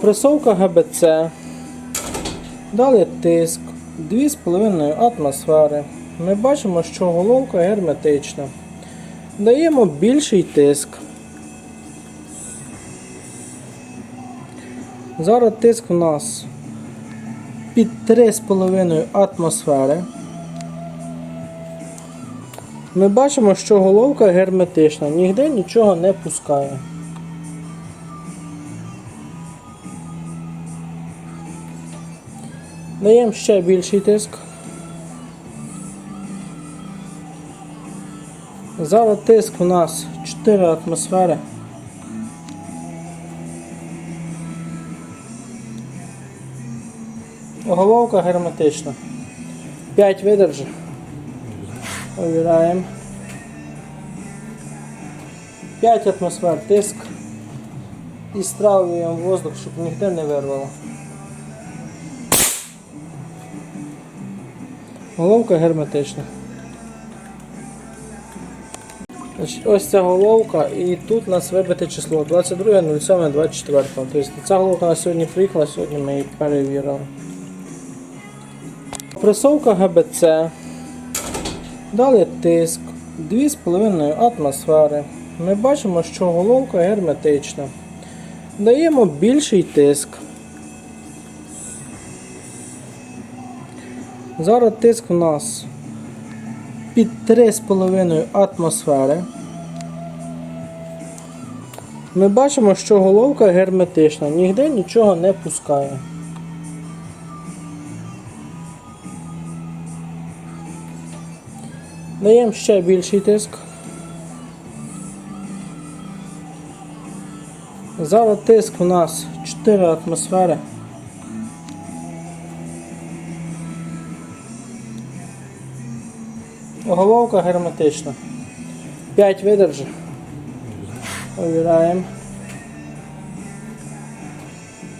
Пресовка ГБЦ. Далі тиск 2,5 атмосфери. Ми бачимо, що головка герметична. Даємо більший тиск. Зараз тиск у нас під 3,5 атмосфери. Ми бачимо, що головка герметична, ніде нічого не пускає. Даємо ще більший тиск. Зараз тиск у нас 4 атмосфери. Головка герметична. 5 видержи. Повіряємо. 5 атмосфер тиск. І стравлюємо воздух, щоб ніде не вирвало. Головка герметична. Ось ця головка і тут у нас вибите число 22.07.24. Тобто ця головка на сьогодні приїхала, сьогодні ми її перевірили. Пресовка ГБЦ. Далі тиск 2,5 атмосфери. Ми бачимо, що головка герметична. Даємо більший тиск. Зараз тиск у нас під 3,5 атмосфери. Ми бачимо, що головка герметична, ніде нічого не пускає. Даємо ще більший тиск. Зараз тиск у нас 4 атмосфери. Головка герметична. 5 видержи. Повіряємо.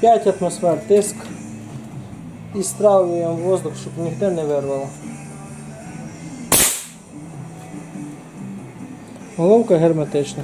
5 атмосфер тиск. І стравлюємо воздух, щоб ніде не вирвало. Головка герметична.